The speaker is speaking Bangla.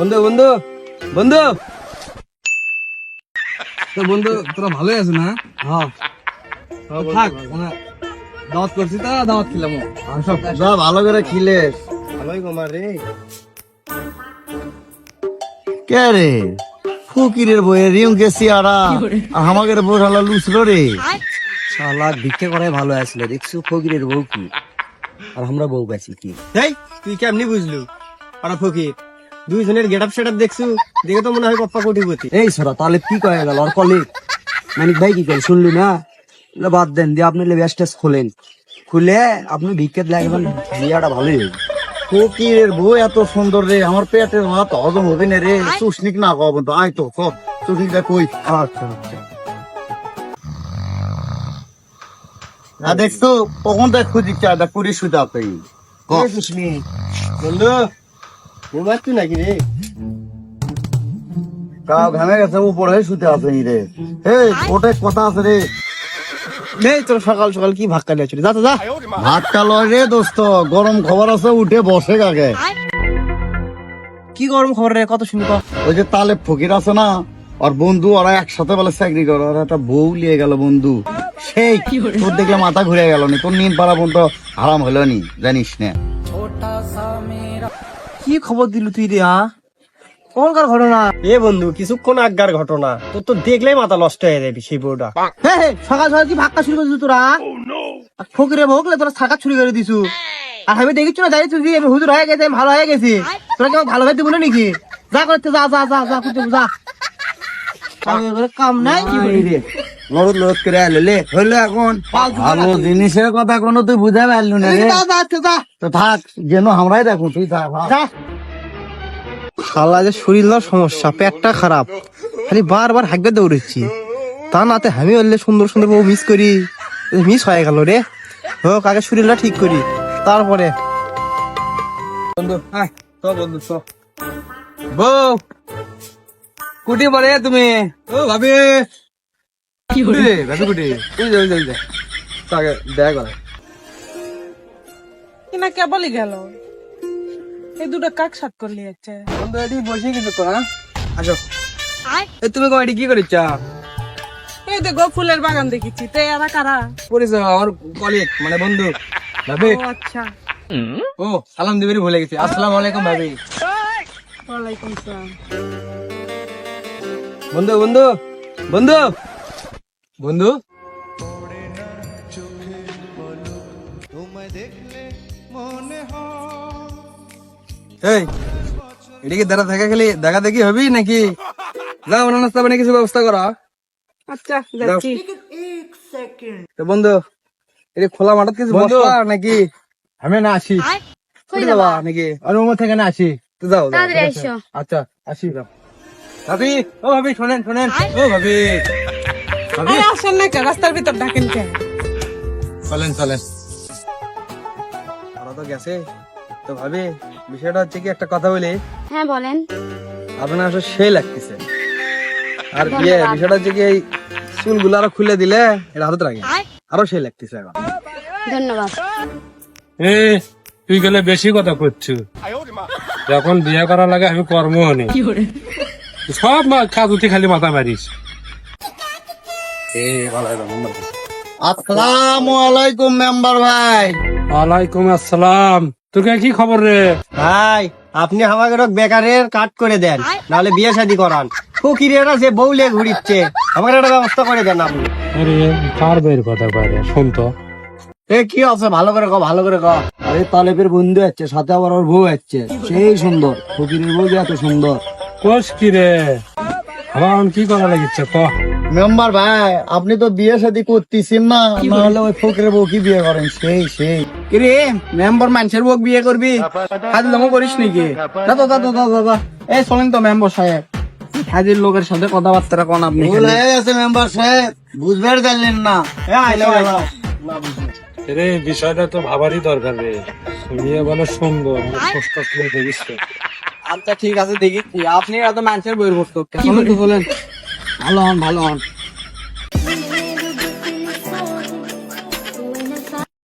বন্ধু বন্ধু বন্ধু। তো বন্ধু তোরা ভালোই আছো না? হ্যাঁ। থাক মানে দাওয়াত করছি তা দাওয়াত খেলাম। যা ভালো করে খিলে ভালোই কমার রে। কে রে? ফকিরের বইয়ে রিম গেছি আরা বই হালা লুচলো রে। শালা ভিক্ষে করাই ভালো আসলে দেখছ ফকিরের বউ কি? আর আমরা বউ পাইছি কি? এই তুই কেমনি বুঝলু? আর ফকির দুইজনের গেট আপ সেট আপ দেখছু দেখে তো মনে হয় পপ্পা কোটিপতি। এই সরা তাহলে কি কয়ে গেল? আর কলিগ মানিক ভাই কি করে শুনলি না? বাদ দেন দিয়ে আপনি লেবাস টেস্ট খোলেন। খুলে আপনি ভিক্ষে লাগবেন বিয়াটা ভালোই হবে ফকিরের বউ এত সুন্দর রে আমার পেটের ভাত হজম হবে না রে। চুষনিক না কব তো আয় তো সব চুষনিকটা কই? আচ্ছা আচ্ছা। না দেখছ কখন দেখ খুঁজি চা দেখ পুরি সুতা পেই বন্ধু ঘুমাচ্ছি নাকি রে? কাউ ঘামে গেছে উপরে শুতে আছে রে। এই ওটা কথা আছে রে। এই তোর সকাল সকাল কি ভাগ কাটিয়ে চলে যা তো যা। ভাতটা লয় রে দোস্ত গরম খবর আছে উঠে বসে গাগে কি গরম খবর রে কত শুনি ওই যে তালে ফকির আছে না আর বন্ধু ওরা একসাথে বলে চাকরি করে ওরা একটা বউ লিয়ে গেল বন্ধু। সেই তোর দেখলে মাথা ঘুরে গেল নি তোর নিন পাড়া বন্ধু হারাম হলো নি জানিস না। কি খবর দিল তুই রে কোনকার ঘটনা। এ বন্ধু কিছুক্ষণ আগগার ঘটনা। তোর তো দেখলেই মাথা নষ্ট হয়ে যাবি সেই বউটা। সকাল সকাল কি ভাক্কা শুরু করেছিস তোরা ফকিরে ভোগলে তোরা থাকা শুরু করে দিছু। আর আমি দেখিচ্ছ না যাই তুই আমি হুজুর হয়ে গেছে আমি ভালো হয়ে গেছি। তোরা কেমন ভালো হয়ে দিবো নাকি? যা করতে যা যা যা যা করতে যা কাম নাই কি করি রে? লড়ত লড়ত করে আলে হইল এখন? ভালো জিনিসের কথা কোনো তুই বুঝা পারলু না রে। যা যা যা তো থাক যেন আমরাই দেখো তুই থাক শালা যে শরীর সমস্যা পেটটা খারাপ। খালি বারবার হাগবে দৌড়েছি। তা নাতে আমি হলে সুন্দর সুন্দর বউ মিস করি। মিস হয়ে গেল রে। হোক আগে শরীরটা ঠিক করি। তারপরে। বন্ধু আয় তো বন্ধু তো বউ কুটি বলে তুমি। ও ভাবি। কিনা কেবলই গেল। এই দুটো কাক সাত করলি যাচ্ছে বন্ধু এটি বসে কিন্তু তো হ্যাঁ? আসো। এ তুমি কয়টি কি করিচ্ছ এই দেখো ফুলের বাগান দেখেছি। তো এরা কারা? করিস আমার কলিগ মানে বন্ধু ভাবি। আচ্ছা। ও সালাম দিবেরি ভুলে গেছি। আসসালামু আলাইকুম ভাবি। ওয়ালাইকুম সালাম। বন্ধু বন্ধু বন্ধু। বন্ধু? এই এদিকে দাঁড়া থাকা খেলি? দেখা দেখি হবি নাকি? না ওনা নাস্তা বানিয়ে কিছু ব্যবস্থা করা। আচ্ছা যাচ্ছি। তো বন্ধু এটা খোলা মাঠত কিছু বসবা নাকি? আমি না আসি। কই যাবা নাকি? আর ওমর থেকে না আসি। তো যাও যাও। আচ্ছা আসি। যাও ভাবি ও ভাবি শোনেন শোনেন। ও ভাবি আরে আসেন না কে রাস্তার ভিতর ডাকেন কে চলেন চলেন। ওরা তো গেছে। তো ভাবি বিষয়টা হচ্ছে কি একটা কথা বলি। হ্যাঁ বলেন। আপনার আসলে সেই লাগতেছে। আর বিয়ে বিষয়টা হচ্ছে কি এই চুলগুলো আরও খুলে দিলে এটা হাতে রাখে আরও সেই লাগতেছে এখন। ধন্যবাদ। এ তুই গেলে বেশি কথা করছ। যখন বিয়ে করা লাগে আমি কর্ম হনি সব মা কাজুতি খালি মাথা মারিস। আসসালামু আলাইকুম মেম্বার ভাই। ওয়ালাইকুম আসসালাম। তোকে কি খবর রে? ভাই আপনি আমাকে রক বেকারের কাট করে দেন নাহলে বিয়ে শাদি করান। ফকিরেরা যে বউলে ঘুরিচ্ছে আমাকে একটা ব্যবস্থা করে দেন আপনি। আরে কার বের কথা পারে শুন তো। এ কি আছে ভালো করে ক ভালো করে ক। আরে তালেবের বন্ধু আছে সাথে আবার ওর বউ আছে সেই সুন্দর ফকিরের বউ যে এত সুন্দর। কোষ কি রে? আমার কি করা লাগিচ্ছে? ক। মেম্বার ভাই আপনি তো বিয়ে শাদী করতেছেন না। নাহলে ওই ফকিরের বউ কি বিয়ে করেন? সেই সেই। কিরে মেম্বার মানুষের বউ বিয়ে করবি? করিস নাকি? দাদা দাদা দাদা দাদা এই শোনেন তো মেম্বার সাহেব। হাজির লোকের সাথে কথাবার্তা কোন আপনি ভুল হয়ে গেছে মেম্বার সাহেব। বুঝবার জানলেন না। রে বিষয়টা তো ভাবারই দরকার রে। শুনিয়ে বলে সুন্দর কষ্ট করে দেখিস আচ্ছা ঠিক আছে দেখি আপনি এত মানুষের বইয়ের বস্তু তো শোনেন ভালো হন ভালো হন।